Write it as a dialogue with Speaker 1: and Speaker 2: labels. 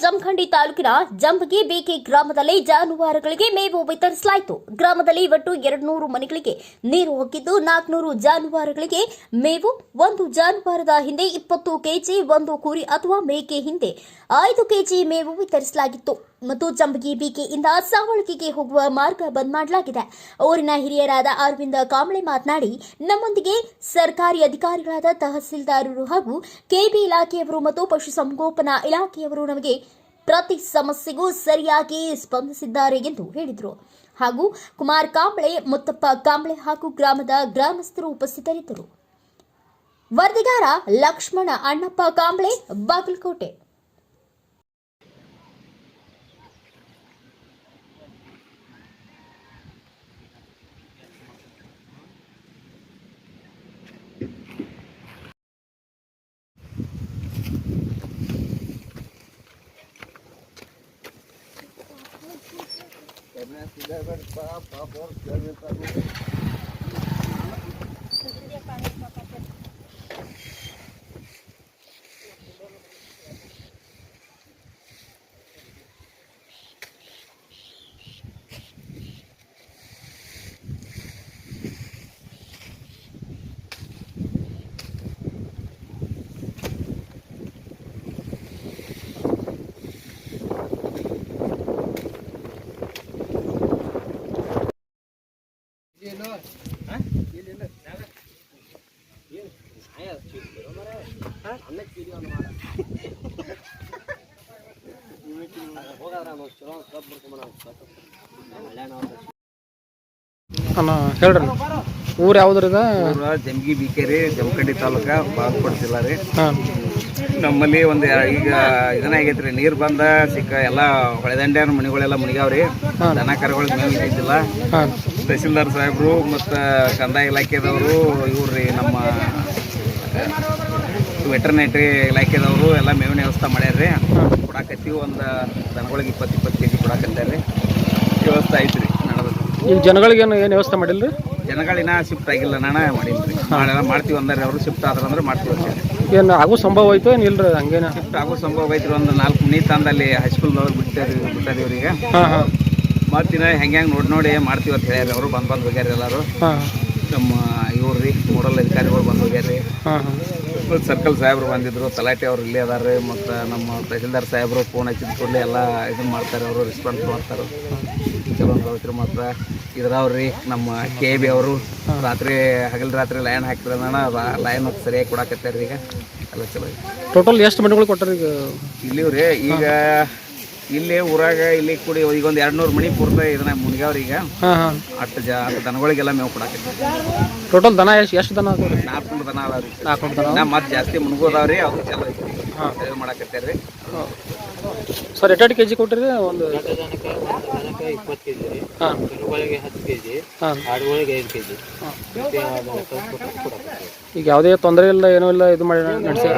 Speaker 1: ಜಮಖಂಡಿ ತಾಲೂಕಿನ ಜಂಬಗಿ ಬೇಕೆ ಗ್ರಾಮದಲ್ಲಿ ಜಾನುವಾರುಗಳಿಗೆ ಮೇವು ವಿತರಿಸಲಾಯಿತು. ಗ್ರಾಮದಲ್ಲಿ ಒಟ್ಟು ಎರಡು ನೂರು ಮನೆಗಳಿಗೆ ನೀರು ಹೊಕ್ಕಿದ್ದು ನಾಲ್ಕುನೂರು ಜಾನುವಾರುಗಳಿಗೆ ಮೇವು, ಒಂದು ಜಾನುವಾರದ ಹಿಂದೆ ಇಪ್ಪತ್ತು ಕೆಜಿ, ಒಂದು ಕುರಿ ಅಥವಾ ಮೇಕೆ ಹಿಂದೆ ಐದು ಕೆಜಿ ಮೇವು ವಿತರಿಸಲಾಗಿತ್ತು. ಮತ್ತು ಚಂಬಗಿ ಬಿಕೆಯಿಂದ ಸಾವಳಕಿಗೆ ಹೋಗುವ ಮಾರ್ಗ ಬಂದ್ ಮಾಡಲಾಗಿದೆ. ಊರಿನ ಹಿರಿಯರಾದ ಅರವಿಂದ ಕಾಂಬ್ಳೆ ಮಾತನಾಡಿ, ನಮ್ಮೊಂದಿಗೆ ಸರ್ಕಾರಿ ಅಧಿಕಾರಿಗಳಾದ ತಹಸೀಲ್ದಾರರು ಹಾಗೂ ಕೆಬಿ ಇಲಾಖೆಯವರು ಮತ್ತು ಪಶುಸಂಗೋಪನಾ ಇಲಾಖೆಯವರು ನಮಗೆ ಪ್ರತಿ ಸಮಸ್ಯೆಗೂ ಸರಿಯಾಗಿ ಸ್ಪಂದಿಸಿದ್ದಾರೆ ಎಂದು ಹೇಳಿದರು. ಹಾಗೂ ಕುಮಾರ್ ಕಾಂಬ್ಳೆ ಮುತ್ತಪ್ಪ ಕಾಂಬ್ಳೆ ಹಾಗೂ ಗ್ರಾಮದ ಗ್ರಾಮಸ್ಥರು ಉಪಸ್ಥಿತರಿದ್ದರು. ವರದಿಗಾರ ಲಕ್ಷ್ಮಣ ಅಣ್ಣಪ್ಪ ಕಾಂಬ್ಳೆ ಬಾಗಲಕೋಟೆ.
Speaker 2: એમને સિલેબર પર પર પર ಅಣ್ಣ ಹೇಳ್ರಿ ಊರು ಯಾವ್ದ್ರಿ
Speaker 3: ಜಮಗಿ ಬಿಕೇರಿ ಜಮಖಂಡಿ ತಾಲೂಕ ಬಾಗಲಕೋಟೆ ಜಿಲ್ಲಾ ರೀ. ನಮ್ಮಲ್ಲಿ ಒಂದು ಈಗ ಇದನ್ನ ಆಗೈತ್ರಿ. ನೀರು ಬಂದ ಸಿಕ್ಕ ಎಲ್ಲ ಹೊಳೆದಂಡ್ಯಾನ ಮನೆಗಳೆಲ್ಲ ಮುನಿಗಾವ್ರಿ ದನ ಕರಗಳ
Speaker 2: ಮೇಲೆ
Speaker 3: ತಹಸೀಲ್ದಾರ್ ಸಾಹೇಬ್ರು ಮತ್ತು ಕಂದಾಯ ಇಲಾಖೆದವರು ಇವ್ರಿ ನಮ್ಮ ವೆಟರ್ನೇಟ್ರಿ ಇಲಾಖೆದವರು ಎಲ್ಲ ಮೇವಿನ ವ್ಯವಸ್ಥೆ ಮಾಡ್ಯಾರ್ರಿ. ಕೊಡಾಕತ್ತೀವಿ ಒಂದು ದನಗಳಿಗೆ ಇಪ್ಪತ್ತು ಇಪ್ಪತ್ತು ಕೆ ಜಿ ಕೊಡಾಕತ್ತಾರೆ ವ್ಯವಸ್ಥೆ ಐತ್ರಿ ರೀ
Speaker 2: ಈಗ ಜನಗಳಿಗೆ ಏನು ಏನು ವ್ಯವಸ್ಥೆ ಮಾಡಿಲ್ಲ ರೀ
Speaker 3: ಜನಗಳಿನ ಶಿಫ್ಟ್ ಆಗಿಲ್ಲ ನಾನು ಮಾಡೀನಿ ನಾಳೆಲ್ಲ ಮಾಡ್ತೀವಿ ಅಂದ್ರೆ ಅವರು ಶಿಫ್ಟ್ ಆದ್ರೆ ಅಂದ್ರೆ ಮಾಡ್ತೀವಿ ಅಂತ.
Speaker 2: ಏನು ಆಗೋ ಸಂಭವ ಐತೋ ಏನು ಇಲ್ರಿ ಹಂಗೇನ?
Speaker 3: ಶಿಫ್ಟ್ ಆಗೋ ಸಂಭವ ಐತ್ರಿ ಒಂದು ನಾಲ್ಕು ಮನಿ ಅಲ್ಲಿ ಹೈಸ್ಕೂಲ್ದವ್ರು ಬಿಡ್ತಾರೆ ಬಿಟ್ಟಾರಿ ಇವರಿಗೆ
Speaker 2: ಹಾಂ ಹಾಂ.
Speaker 3: ಮತ್ತಿನ ಹೆಂಗೆ ಹೆಂಗೆ ನೋಡಿ ನೋಡಿ ಮಾಡ್ತೀವಿ ಅಂತ ಹೇಳ್ಯಾರ ಅವರು ಬಂದು ಬಂದು ಹೋಗ್ಯಾರ ಎಲ್ಲರೂ. ನಮ್ಮ ಇವ್ರು ರೀ ನೋಡಲ್ ಅಧಿಕಾರಿಗಳು ಬಂದು ಹೋಗ್ಯಾರಿ
Speaker 2: ಹಾಂ ಹಾಂ.
Speaker 3: ಸರ್ಕಲ್ ಸಾಹೇಬ್ರು ಬಂದಿದ್ರು. ತಲಾಟೆ ಅವ್ರು ಇಲ್ಲೇ ಅದಾರೆ ಮತ್ತು ನಮ್ಮ ತಹಸೀಲ್ದಾರ್ ಸಾಹೇಬರು ಫೋನ್ ಹಚ್ಚಿದ ಕೂಡಲೇ ಎಲ್ಲ ಇದನ್ನು ಮಾಡ್ತಾರೆ. ಅವರು ರೆಸ್ಪಾನ್ಸ್ ಮಾಡ್ತಾರೆ. ಚಲೋ ಮಾತ್ರ ಮತ್ತು ಇದ್ರವ್ರಿ ನಮ್ಮ ಕೆ ಬಿ ಅವರು. ರಾತ್ರಿ ಹಗಲು ರಾತ್ರಿ ಲೈನ್ ಹಾಕಿದ್ರೆ ಲೈನ್ ಸರಿಯಾಗಿ ಕೊಡಾಕತ್ತಾರೆ ಈಗ. ಎಲ್ಲ ಚಲೋ
Speaker 2: ಟೋಟಲ್ ಎಷ್ಟು ಮನೆಗಳು ಕೊಟ್ಟಾರ ಈಗ?
Speaker 3: ಇಲ್ಲಿವ್ರಿ ಈಗ ಇಲ್ಲಿ ಊರಾಗ ಇಲ್ಲಿ ಕೂಡಿ ಈಗ ಒಂದು ಎರಡು ನೂರು ಮಣಿ ಪೂರ್ತಿ ಇದನ್ನ ಮುನ್ಗ್ಯಾವ್ರಿ ಈಗ.
Speaker 2: ಹಾಂ ಹಾಂ.
Speaker 3: ಅಷ್ಟು ಜ ಅಷ್ಟು ದನಗಳಿಗೆಲ್ಲ ಮೇವು ಕೊಡಾಕತ್ತಿ
Speaker 2: ಟೋಟಲ್ ದನ ಎಷ್ಟು ಎಷ್ಟು ದನ ಅದಾವ ರೀ
Speaker 3: ನಾಲ್ಕು ದನ ಅದಾವ್ರಿ.
Speaker 2: ನಾಲ್ಕು ದನ
Speaker 3: ನಾ ಮತ್ತೆ ಜಾಸ್ತಿ ಮುನ್ಗೋದಾವ್ರಿ ಅವ್ರು ಚಲೋ ಐತಿ. ಸೇವೆ ಮಾಡಾಕತ್ತಾರೆ
Speaker 2: ಸರ್ ಎಷ್ಟು ಕೆ ಜಿ ಕೊಟ್ಟಿರಿ ಒಂದು
Speaker 4: ಇಪ್ಪತ್ತು ಕೆ ಜಿ ರೀ.
Speaker 2: ಹಾಂ.
Speaker 4: ಕರುಗಳಿಗೆ ಹತ್ತು ಕೆ ಜಿ
Speaker 2: ಹಾಂ.
Speaker 4: ಆಡುಗಳಿಗೆ ಐದು ಕೆ ಜಿ
Speaker 2: ಈಗ ಯಾವುದೇ ತೊಂದರೆ ಇಲ್ಲ ಏನೂ ಇಲ್ಲ ಇದು ಮಾಡಿ ನಡೆಸಿ